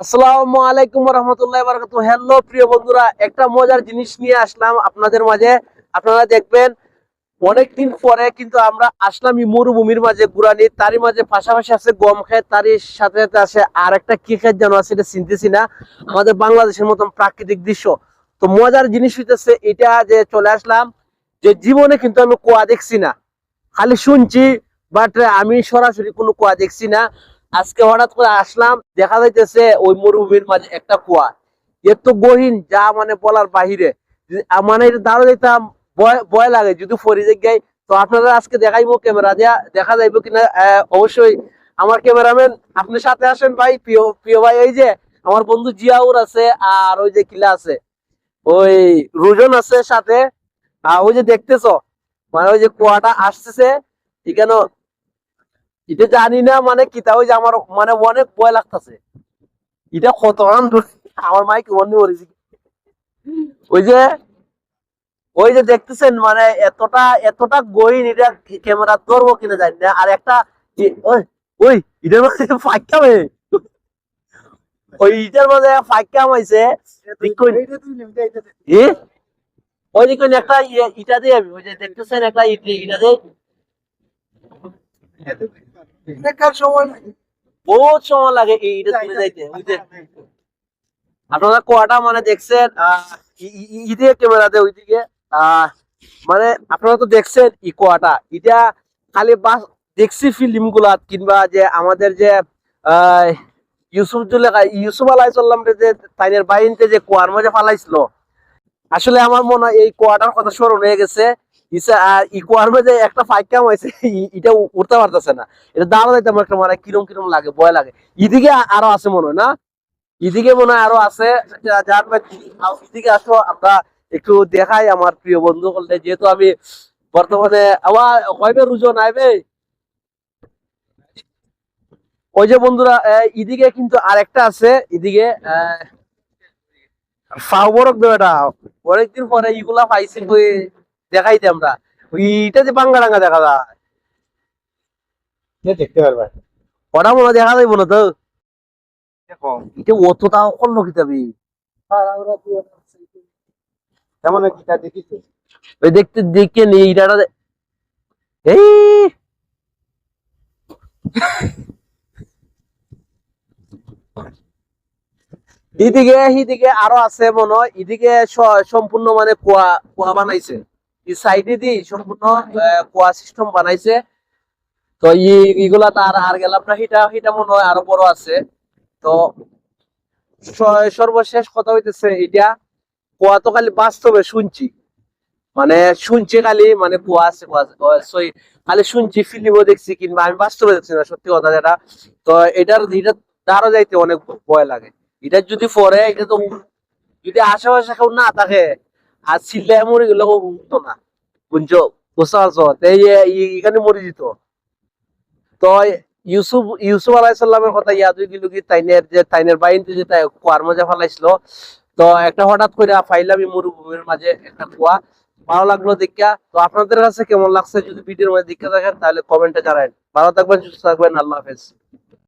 আসসালামু আলাইকুম রহমতুল্লাহ বারাকাতু হ্যালো প্রিয় বন্ধুরা, একটা মজার জিনিস নিয়ে আসলাম আপনাদের মাঝে। আপনারা দেখবেন, অনেকদিন পরে কিন্তু আমরা আসলাম মরুভূমির মাঝে গুরানি তারই মাঝে পাশাপাশি আছে গম তারই সাথে সাথে আর একটা কি যেন আছে এটা চিনতেছি না। আমাদের বাংলাদেশের মতন প্রাকৃতিক দৃশ্য। তো মজার জিনিস হইতেছে এটা যে চলে আসলাম, যে জীবনে কিন্তু আমি কুয়া দেখছি না। খালি শুনছি বাট আমি সরাসরি কোনো কুয়া দেখছি না। আজকে হঠাৎ করে আসলাম, দেখা যাইতেছে ওই মরুভূমির মাঝে একটা কুয়া। এত গহীন, যা মানে বলার বাহিরে। মানে দাঁড়া যেতাম ভয় লাগে। যদি ফরি যাই তো আপনারা আজকে দেখাইবো ক্যামেরা দিয়া। দেখা যাইবো কিনা অবশ্যই আমার ক্যামেরাম্যান আপনার সাথে আসেন ভাই, প্রিয় প্রিয় ভাই, এই যে আমার বন্ধু জিয়াউর আছে, আর ওই যে কিলা আছে, ওই রুজন আছে সাথে। আর ওই যে দেখতেছ মানে ওই যে কুয়াটা আসতেছে এখানে এটা জানি না মানে কিতা ওই যে আমার মানে অনেক ভয় লাগতেছে। এটা কত আমার মাইক অন্য করেছি। ওই যে ওই যে দেখতেছেন মানে এতটা এতটা গহীন এটা ক্যামেরা ধরবো কিনা জানি না। আর একটা ওই ওই এটার মধ্যে হয়ে ওই ইটার মধ্যে হয়েছে এ? ওই দিকে একটা ইয়ে- ইটা দিয়ে আমি ওই যে দেখতেছেন একটা ইট ইটা দিয়ে। দেখার সময় নাই। বহুত সময় লাগে এই তুলে যাইতে বুঝতে আপনারা কোয়াটা মানে দেখছেন ইদিকে ক্যামেরাতে ওইদিকে মানে আপনারা তো দেখছেন ই কোয়াটা। এটা খালি বাস দেখছি ফিল্মগুলা কিংবা যে আমাদের যে আহ, ইউসুফ জুলেখা ইউসুফ আলাই সাল্লাম যে তাইনের বাহিনীতে যে কুয়ার মাঝে ফালাইছিল। আসলে আমার মনে হয় এই কুয়াটার কথা স্মরণ হয়ে গেছে। আর একটা আমার একটা আরও আরও একটু দেখাই আমার প্রিয় বন্ধু বলতে যেহেতু আমি বর্তমানে আবার কয়বে রুজন আইবে ওই যে বন্ধুরা এদিকে কিন্তু আরেকটা আছে এদিকে আহ, ফাওবরক দেওয়াটা অনেকদিন পরে ইগুলা পাইছি দেখাইতে আমরা। ওইটা যে বাঙ্গা ডাঙ্গা দেখা যায়। দেখতে পারবে। ওটা মনে দেখা যাইব না তো। দেখো। এটা করল দেখিস ওই দেখতে দেখে নি এটা এই! এদিকে এদিকে আরও আছে মনে হয়। এদিকে সম্পূর্ণ মানে কুয়া কুয়া বানাইছে। আছে। সর্বশেষ কথা হইতেছে এটা কুয়া তো খালি বাস্তবে শুনছি। মানে শুনছি খালি মানে কুয়া আছে খালি শুনছি ফিল্মও দেখছি, কিংবা আমি বাস্তবে দেখছি না, সত্যি কথা যেটা। তো এটার এটা দাঁড়া যাইতে অনেক ভয় লাগে। এটা যদি পরে এটা তো যদি আশেপাশে কেউ না থাকে মরে না বুঝছ বুঝতে পারছ এখানে মরে যেত তো ইউসুফ ইউসুফ কথা ইয়াদ গেল কি তাইনের যে তাইনের তাই কুয়ার মাঝে ফেলাইছিল তো একটা হঠাৎ করে ফাইলাম মরুভূমির মাঝে একটা কুয়া ভালো লাগল দেখা তো আপনাদের কাছে কেমন লাগছে যদি ভিডিওর মধ্যে দেখে থাকেন তাহলে কমেন্টে জানাবেন ভালো থাকবেন সুস্থ থাকবেন আল্লাহ হাফেজ